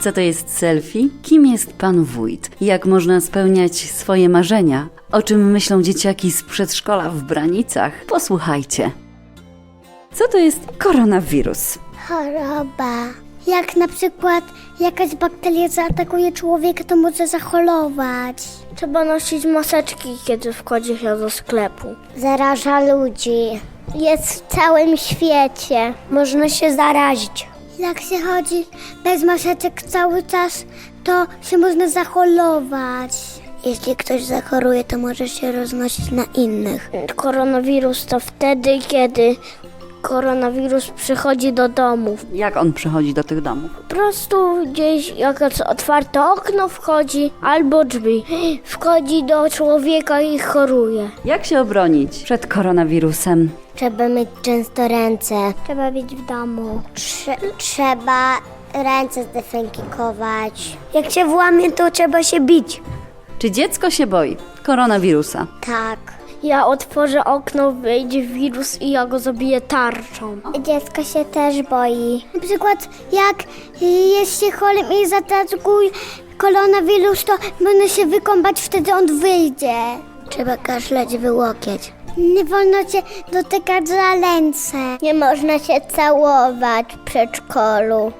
Co to jest selfie? Kim jest pan wójt? Jak można spełniać swoje marzenia? O czym myślą dzieciaki z przedszkola w Branicach? Posłuchajcie. Co to jest koronawirus? Choroba. Jak na przykład jakaś bakteria zaatakuje człowieka, to może zachorować. Trzeba nosić maseczki, kiedy wchodzi się do sklepu. Zaraża ludzi. Jest w całym świecie. Można się zarazić. Jak się chodzi bez maseczek cały czas, to się można zachorować. Jeśli ktoś zachoruje, to może się roznosić na innych. Koronawirus to wtedy, kiedy koronawirus przychodzi do domów. Jak on przychodzi do tych domów? Po prostu gdzieś jak jest otwarte okno wchodzi albo drzwi. Wchodzi do człowieka i choruje. Jak się obronić przed koronawirusem? Trzeba myć często ręce. Trzeba być w domu. trzeba ręce zdefektować. Jak się włamie, to trzeba się bić. Czy dziecko się boi koronawirusa? Tak. Ja otworzę okno, wejdzie wirus i ja go zabiję tarczą. Dziecko się też boi. Na przykład jak jest się chorym i zaatakuje koronawirus, to można się wykąpać, wtedy on wyjdzie. Trzeba kaszleć w łokieć. Nie wolno się dotykać za ręce. Nie można się całować w przedszkolu.